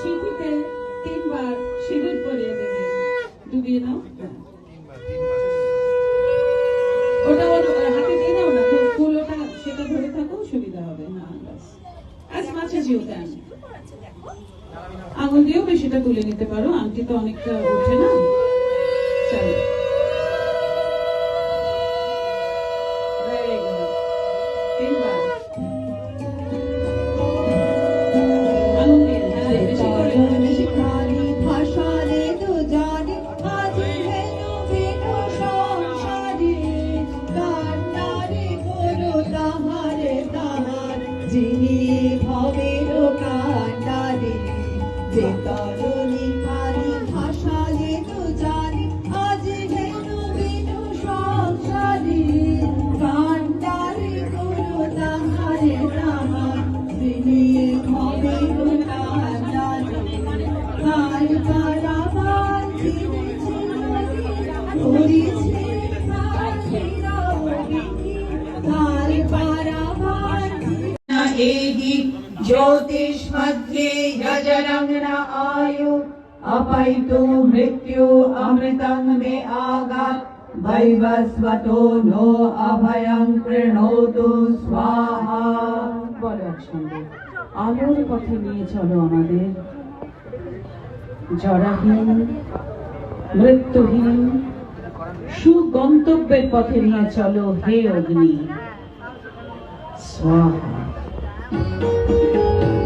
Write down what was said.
সিঁথিতে তিনবার সিঁদুর পরিয়ে দেবে। ডুবিয়ে নাও ওটা হাতে দিয়ে দাও না ফুল ওটা, সেটা ধরে থাকো, সুবিধা হবে। আজ মাছ as you আঙুল দিয়েও বেশিটা তুলে নিতে পারো, আংটি তো অনেকটা ওঠে না। চলো। যিনি ভবের কান্নারে যে एहि ज्योतिष्मध्ये यजनं न आयु अपैतु मृत्यु अमृतं मे आगात् वैवस्वतो नो अभयं कृणोतु स्वाहा বলো একসঙ্গে আলোর পথে নিয়ে চলো আমাদের জরাহীন মৃত্যুহীন সুগন্তব্যের পথে নিয়ে চলো হে অগ্নি স্বাহা Thank you.